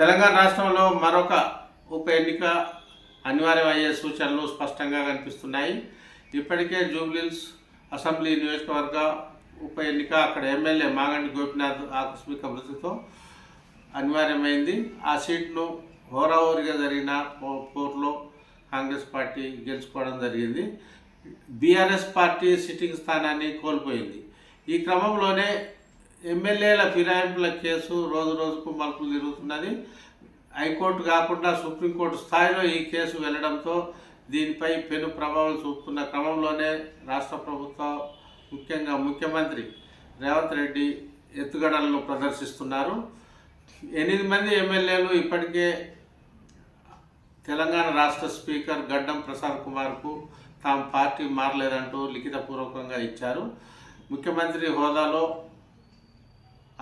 తెలంగాణ రాష్ట్రంలో మరొక ఉప ఎన్నిక అనివార్యమయ్యే సూచనలు స్పష్టంగా కనిపిస్తున్నాయి. ఇప్పటికే జూబ్లీల్స్ అసెంబ్లీ నియోజకవర్గ ఉప ఎన్నిక అక్కడ ఎమ్మెల్యే మాగంటి గోపినాథ్ ఆకస్మిక మృతితో అనివార్యమైంది. ఆ సీట్ను హోరాహోరీగా జరిగిన పో- కాంగ్రెస్ పార్టీ గెలుచుకోవడం జరిగింది. బీఆర్ఎస్ పార్టీ సిట్టింగ్ స్థానాన్ని కోల్పోయింది. ఈ క్రమంలోనే ఎమ్మెల్యేల ఫిరాయింపుల కేసు రోజు రోజుకు మలుపులు తిరుగుతున్నది. హైకోర్టు కాకుండా సుప్రీంకోర్టు స్థాయిలో ఈ కేసు వెళ్ళడంతో దీనిపై పెను ప్రభావం చూపుతున్న క్రమంలోనే రాష్ట్ర ప్రభుత్వం ముఖ్యంగా ముఖ్యమంత్రి రేవంత్ రెడ్డి ఎత్తుగడలను ప్రదర్శిస్తున్నారు. ఎనిమిది మంది ఎమ్మెల్యేలు ఇప్పటికే తెలంగాణ రాష్ట్ర స్పీకర్ గడ్డం ప్రసాద్ కుమార్కు తాము పార్టీ మారలేదంటూ లిఖితపూర్వకంగా ఇచ్చారు. ముఖ్యమంత్రి హోదాలో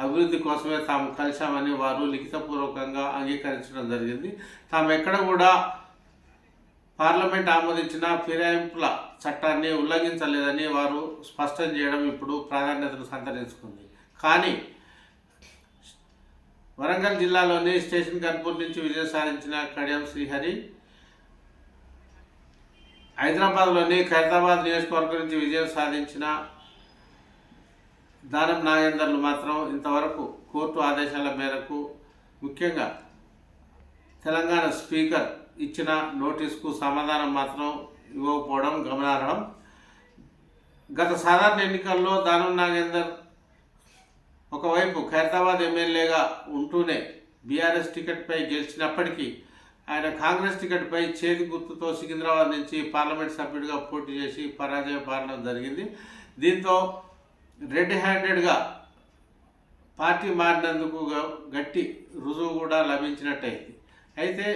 అభివృద్ధి కోసమే తాము కలిశామని వారు లిఖితపూర్వకంగా అంగీకరించడం జరిగింది. తాము ఎక్కడ కూడా పార్లమెంట్ ఆమోదించిన ఫిరాయింపుల చట్టాన్ని ఉల్లంఘించలేదని వారు స్పష్టం చేయడం ఇప్పుడు ప్రాధాన్యతను సంతరించుకుంది. కానీ వరంగల్ జిల్లాలోని స్టేషన్ కన్పూర్ నుంచి విజయం సాధించిన కడియం శ్రీహరి హైదరాబాద్లోని ఖైరతాబాద్ నియోజకవర్గం నుంచి విజయం సాధించిన దానం నాగేందర్లు మాత్రం ఇంతవరకు కోర్టు ఆదేశాల మేరకు ముఖ్యంగా తెలంగాణ స్పీకర్ ఇచ్చిన నోటీస్కు సమాధానం మాత్రం ఇవ్వకపోవడం గమనార్హం. గత సాధారణ ఎన్నికల్లో దానం నాగేందర్ ఒకవైపు ఖైరతాబాద్ ఎమ్మెల్యేగా ఉంటూనే బీఆర్ఎస్ టికెట్పై గెలిచినప్పటికీ ఆయన కాంగ్రెస్ టికెట్పై చేతి గుర్తుతో సికింద్రాబాద్ నుంచి పార్లమెంట్ సభ్యుడిగా పోటీ చేసి పరాజయ పాలన జరిగింది. దీంతో రెడ్ హ్యాండెడ్గా పార్టీ మారినందుకు గట్టి రుజువు కూడా లభించినట్టయింది. అయితే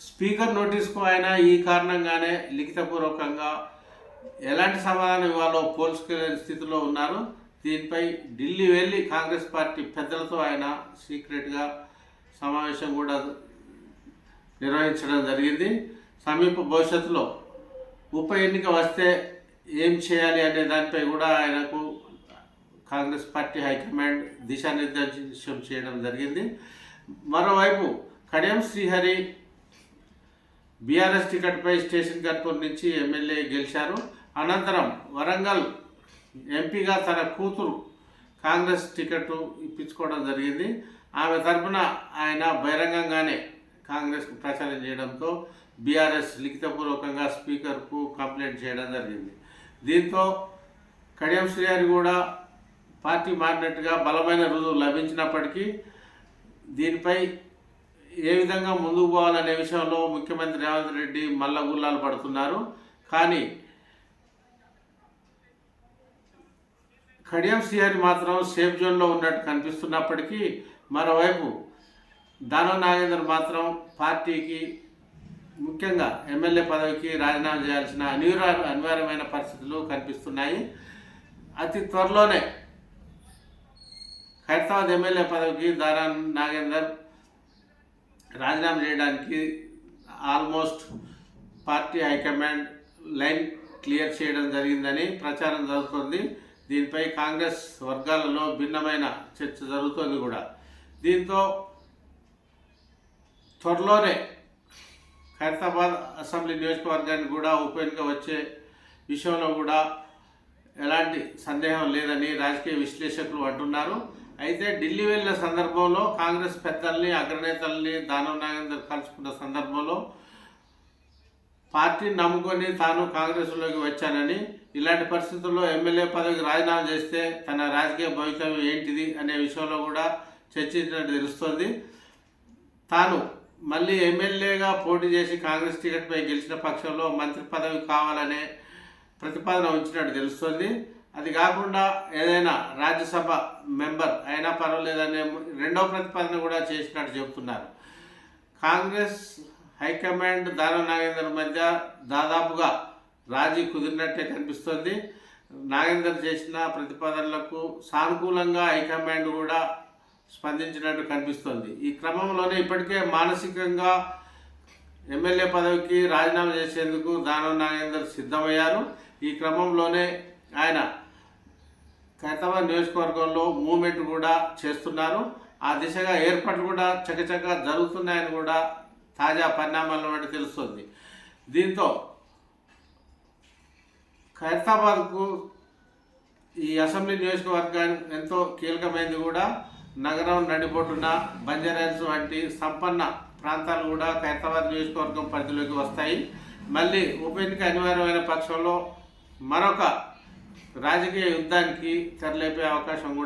స్పీకర్ నోటీస్కు ఆయన ఈ కారణంగానే లిఖితపూర్వకంగా ఎలాంటి సమాధానం ఇవ్వాలో పోల్చుకోలేని స్థితిలో ఉన్నారు. దీనిపై ఢిల్లీ వెళ్ళి కాంగ్రెస్ పార్టీ పెద్దలతో ఆయన సీక్రెట్గా సమావేశం కూడా నిర్వహించడం జరిగింది. సమీప భవిష్యత్తులో ఉప ఎన్నిక వస్తే ఏం చేయాలి అనే దానిపై కూడా ఆయనకు కాంగ్రెస్ పార్టీ హైకమాండ్ దిశానిర్దేశం చేయడం జరిగింది. మరోవైపు కడియం శ్రీహరి బీఆర్ఎస్ టికెట్పై స్టేషన్ కర్పూర్ నుంచి ఎమ్మెల్యే గెలిచారు. అనంతరం వరంగల్ ఎంపీగా తన కూతురు కాంగ్రెస్ టికెట్ ఇప్పించుకోవడం జరిగింది. ఆమె తరపున ఆయన బహిరంగంగానే కాంగ్రెస్కు ప్రచారం చేయడంతో బీఆర్ఎస్ లిఖితపూర్వకంగా స్పీకర్కు కంప్లైంట్ చేయడం జరిగింది. దీంతో కడియం శ్రీహరి కూడా పార్టీ మారినట్టుగా బలమైన రుజువు లభించినప్పటికీ దీనిపై ఏ విధంగా ముందుకు పోవాలనే విషయంలో ముఖ్యమంత్రి రేవంత్ రెడ్డి మల్ల గుల్లాలు పడుతున్నారు. కానీ కడియం శ్రీహరి మాత్రం సేఫ్ జోన్లో ఉన్నట్టు కనిపిస్తున్నప్పటికీ మరోవైపు దానం నాగేందర్ మాత్రం పార్టీకి ముఖ్యంగా ఎమ్మెల్యే పదవికి రాజీనామా చేయాల్సిన అనివార్య అనివార్యమైన పరిస్థితులు కనిపిస్తున్నాయి. అతి త్వరలోనే హైదరాబాద్ ఎమ్మెల్యే పదవికి దారా నాగేందర్ రాజీనామా చేయడానికి almost party high command line clear చేయడం జరిగిందని ప్రచారం జరుగుతుంది. దీనిపై కాంగ్రెస్ వర్గాలలో భిన్నమైన చర్చ జరుగుతుంది కూడా. దీంతో త్వరలోనే ఖైరతాబాద్ అసెంబ్లీ నియోజకవర్గానికి కూడా ఉప ఎన్నిక వచ్చే విషయంలో కూడా ఎలాంటి సందేహం లేదని రాజకీయ విశ్లేషకులు అంటున్నారు. అయితే ఢిల్లీ వెళ్ళిన సందర్భంలో కాంగ్రెస్ పెద్దల్ని అగ్రనేతల్ని దానం నాగేందర్ కలుసుకున్న సందర్భంలో పార్టీని నమ్ముకొని తాను కాంగ్రెస్లోకి వచ్చానని ఇలాంటి పరిస్థితుల్లో ఎమ్మెల్యే పదవికి రాజీనామా చేస్తే తన రాజకీయ భవితవ్యం ఏంటిది అనే విషయంలో కూడా చర్చించినట్టు తెలుస్తోంది. తాను మళ్ళీ ఎమ్మెల్యేగా పోటీ చేసి కాంగ్రెస్ టికెట్పై గెలిచిన పక్షంలో మంత్రి పదవి కావాలనే ప్రతిపాదన ఉంచినట్టు తెలుస్తుంది. అది కాకుండా ఏదైనా రాజ్యసభ మెంబర్ అయినా పర్వాలేదనే రెండవ ప్రతిపాదన కూడా చేసినట్టు చెబుతున్నారు కాంగ్రెస్ హైకమాండ్ దాన నాగేందర్ మధ్య దాదాపుగా రాజీ కుదిరినట్టే కనిపిస్తుంది. నాగేందర్ చేసిన ప్రతిపాదనలకు సానుకూలంగా హైకమాండ్ కూడా స్పందించినట్టు కనిపిస్తోంది. ఈ క్రమంలోనే ఇప్పటికే మానసికంగా ఎమ్మెల్యే పదవికి రాజీనామా చేసేందుకు దానం నాగేందర్ సిద్ధమయ్యారు. ఈ క్రమంలోనే ఆయన ఖైరతాబాద్ నియోజకవర్గంలో మూవ్మెంట్ కూడా చేస్తున్నారు. ఆ దిశగా ఏర్పాట్లు కూడా చకచక జరుగుతున్నాయని కూడా తాజా పరిణామాలను బట్టి తెలుస్తుంది. దీంతో ఖైరతాబాద్కు ఈ అసెంబ్లీ నియోజకవర్గానికి ఎంతో కీలకమైంది కూడా నగరం నడిబొడ్డున బంజారాహిల్స్ వంటి సంపన్న ప్రాంతాలు కూడా ఖైరతాబాద్ నియోజకవర్గం పరిధిలోకి వస్తాయి. మళ్ళీ ఉప ఎన్నిక అనివార్యమైన పక్షంలో మరొక రాజకీయ యుద్ధానికి తెరలేపే అవకాశం కూడా